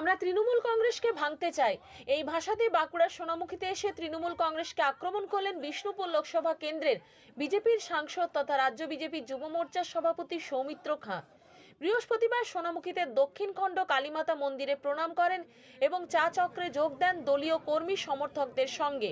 আমরা তৃণমূল কংগ্রেসকে ভাঙতে চাই। এই ভাষাতে বাঁকুড়ার সোনামুখীতে এসে তৃণমূল কংগ্রেসকে আক্রমণ করলেন বিষ্ণুপুর লোকসভা কেন্দ্রের বিজেপির সাংসদ তথা রাজ্য বিজেপি যুব মোর্চার সভাপতি সৌমিত্র খাঁ। বৃহস্পতিবার সোনামুখীতে দক্ষিণ খণ্ড কালীমাতা মন্দিরে প্রণাম করেন এবং চা চক্রে যোগ দেন দলীয় কর্মী সমর্থকদের সঙ্গে।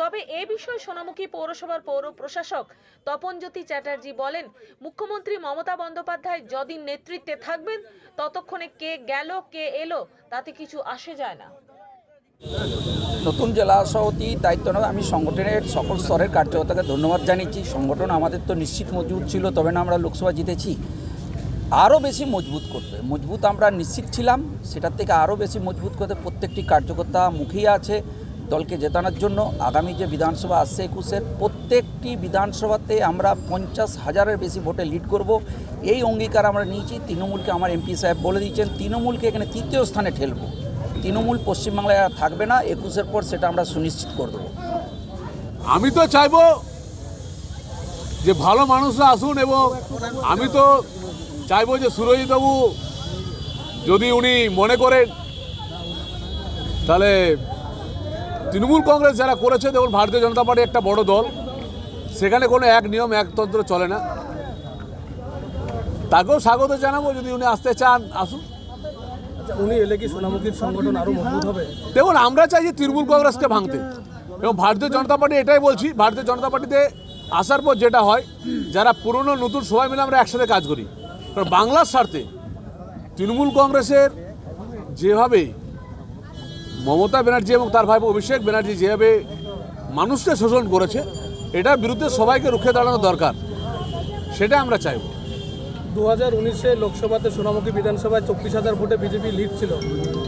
তবে এ বিষয়ে সোনামুখী পৌরসভার পৌর প্রশাসক তপনজ্যোতি চ্যাটার্জি বলেন, মুখ্যমন্ত্রী মমতা বন্দ্যোপাধ্যায় যদিন নেতৃত্বে থাকবেন, ততক্ষণে কে গেল, কে এলো, তাতে কিছু আসে যায় না। নতুন জেলা সভাপতি দায়িত্ব নেওয়া, আমি সংগঠনের সকল স্তরের কার্যকর্তাকে ধন্যবাদ জানিয়েছি। সংগঠন আমাদের তো নিশ্চিত মজবুত ছিল, তবে না আমরা লোকসভা জিতেছি। আরও বেশি মজবুত করতে, মজবুত আমরা নিশ্চিত ছিলাম, সেটার থেকে আরও বেশি মজবুত করতে প্রত্যেকটি কার্যকর্তা মুখিয়ে আছে। দলকে জেতানোর জন্য আগামী যে বিধানসভা আসছে একুশের প্রত্যেকটি বিধানসভাতে আমরা পঞ্চাশ হাজারের বেশি ভোটে লিড করব। এই অঙ্গীকার আমরা নিয়েছি। তৃণমূলকে আমার এমপি সাহেব বলে দিয়েছেন, তৃণমূলকে এখানে তৃতীয় স্থানে ঠেলব। তৃণমূল পশ্চিমবাংলায় আর থাকবে না, একুশের পর সেটা আমরা সুনিশ্চিত করে দেবো। আমি তো চাইব যে ভালো মানুষরা আসুন এবং আমি তো চাইব যে সুরজিৎবাবু যদি উনি মনে করেন, তাহলে তৃণমূল কংগ্রেস যারা করেছে দেখুন ভারতীয় জনতা পার্টি একটা বড় দল। সেখানে কোনো এক নিয়ম এক তন্ত্র চলে না। তাকেও স্বাগত জানাব যদি উনি আসতে চান আসুন। আচ্ছা উনি এলে কি সোনামুখীর সংগঠন আরও মজবুত হবে? দেখুন আমরা চাই যে তৃণমূল কংগ্রেসকে ভাঙতে। এবং ভারতীয় জনতা পার্টি এটাই বলছি ভারতীয় জনতা পার্টিতে আসার পর যেটা হয় যারা পুরনো নতুন সবাই মিলে আমরা একসাথে কাজ করি। কারণ বাংলার স্বার্থে তৃণমূল কংগ্রেসের যেভাবে মমতা ব্যানার্জি এবং তার ভাই অভিষেক ব্যানার্জি যেভাবে মানুষকে শোষণ করেছে এটার বিরুদ্ধে সবাইকে রুখে দাঁড়ানো দরকার। সেটা আমরা চাইব। দু হাজার উনিশে লোকসভাতে সোনামুখী বিধানসভায় চব্বিশ হাজার ভোটে বিজেপি লিড ছিল।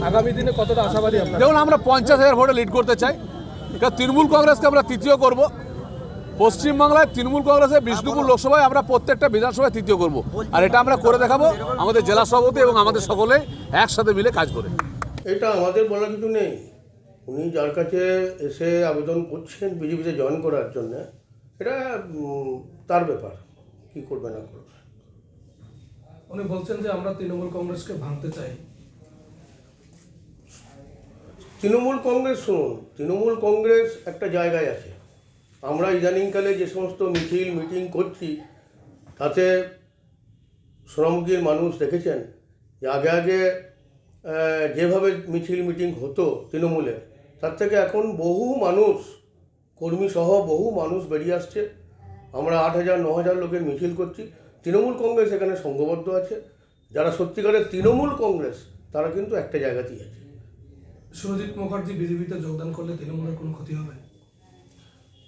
আগামী দিনে কতটা আশাবাদী দেখুন আমরা পঞ্চাশ হাজার ভোটে লিড করতে চাই। কারণ তৃণমূল কংগ্রেসকে আমরা তৃতীয় করব। পশ্চিমবাংলায় তৃণমূল কংগ্রেসের বিষ্ণুপুর লোকসভায় আমরা প্রত্যেকটা বিধানসভায় তৃতীয় করব। আর এটা আমরা করে দেখাবো আমাদের জেলা সভাপতি এবং আমাদের সকলে একসাথে মিলে কাজ করে। এটা আমাদের বলার কিছু নেই। উনি যার কাছে এসে আবেদন করছেন বিজেপিতে জয়েন করার জন্য এটা তার ব্যাপার কি করবে না করবে। উনি বলছেন যে আমরা তৃণমূল কংগ্রেসকে ভাঙতে চাই। তৃণমূল কংগ্রেস শুনুন তৃণমূল কংগ্রেস একটা জায়গায় আছে। আমরা ইদানিংকালে যে সমস্ত মিছিল মিটিং করছি তাতে সোনামুখীর মানুষ দেখেছেন যে আগে আগে যেভাবে মিছিল মিটিং হতো তৃণমূলের তার থেকে এখন বহু মানুষ কর্মী সহ বহু মানুষ বেরিয়ে আসছে। আমরা আট হাজার ন হাজার লোকের মিছিল করছি। তৃণমূল কংগ্রেস এখানে সংঘবদ্ধ আছে। যারা সত্যিকারের তৃণমূল কংগ্রেস তারা কিন্তু একটা জায়গাতেই আছে। সুরজিৎ মুখার্জি বিজেপিতে যোগদান করলে তৃণমূলের কোনো ক্ষতি হবে?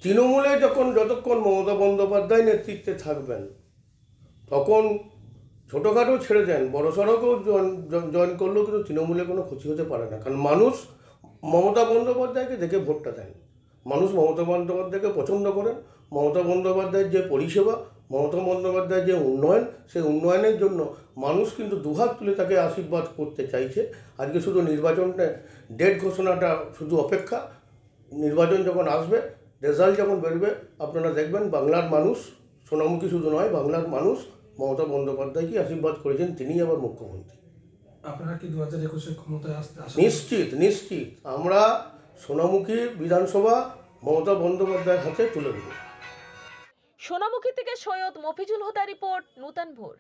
তৃণমূলে যখন যতক্ষণ মমতা বন্দ্যোপাধ্যায় নেতৃত্বে থাকবেন তখন ছোটোখাটো ছেড়ে দেন, বড় সড়কেও জয়েন করলেও কিন্তু তৃণমূলে কোনো ক্ষতি হতে পারে না। কারণ মানুষ মমতা বন্দ্যোপাধ্যায়কে দেখে ভোটটা দেন। মানুষ মমতা বন্দ্যোপাধ্যায়কে পছন্দ করেন। মমতা বন্দ্যোপাধ্যায়ের যে পরিষেবা, মমতা বন্দ্যোপাধ্যায়ের যে উন্নয়ন, সেই উন্নয়নের জন্য মানুষ কিন্তু দুহাত তুলে তাকে আশীর্বাদ করতে চাইছে। আজকে শুধু নির্বাচনটা ডেট ঘোষণাটা শুধু অপেক্ষা। নির্বাচন যখন আসবে, রেজাল্ট যখন বেরোবে, আপনারা দেখবেন বাংলার মানুষ, সোনামুখী শুধু নয়, বাংলার মানুষ মমতা বন্দ্যোপাধ্যায়কে আশীর্বাদ করেছেন? তিনি আবার মুখ্যমন্ত্রী। আপনারা কি দু হাজার একুশে ক্ষমতায় আসতে আসেন নিশ্চিত নিশ্চিত। আমরা সোনামুখী বিধানসভা মমতা বন্দ্যোপাধ্যায়ের হাতে তুলে দেব। সোনামুখী থেকে সৈয়দ মফিজুল হোদা রিপোর্ট নূতন ভোর।